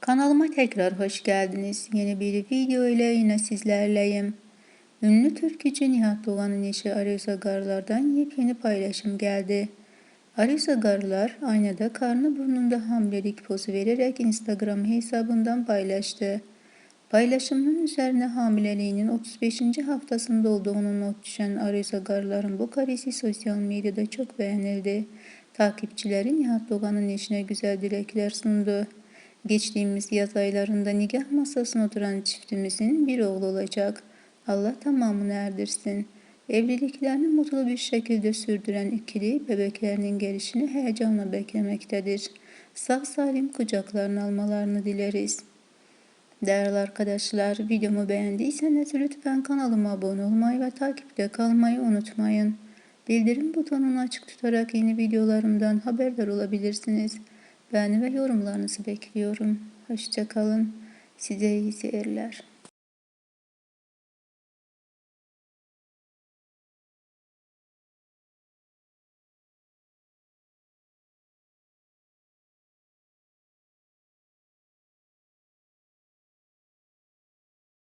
Kanalıma tekrar hoş geldiniz. Yeni bir video ile yine sizlerleyim. Ünlü türkücü Nihat Doğan'ın eşi Aruz Agarlar'dan yepyeni paylaşım geldi. Aruz Agarlar aynada karnı burnunda hamilelik pozu vererek Instagram hesabından paylaştı. Paylaşımının üzerine hamileliğinin 35. haftasında olduğunu not düşen Aruz Agarlar'ın bu karesi sosyal medyada çok beğenildi. Takipçileri Nihat Doğan'ın eşine güzel dilekler sundu. Geçtiğimiz yaz aylarında nikah masasına oturan çiftimizin bir oğlu olacak. Allah tamamını erdirsin. Evliliklerini mutlu bir şekilde sürdüren ikili bebeklerinin gelişini heyecanla beklemektedir. Sağ salim kucaklarına almalarını dileriz. Değerli arkadaşlar, videomu beğendiyseniz lütfen kanalıma abone olmayı ve takipte kalmayı unutmayın. Bildirim butonunu açık tutarak yeni videolarımdan haberdar olabilirsiniz. Beğeni ve yorumlarınızı bekliyorum. Hoşçakalın. Size iyi seyirler.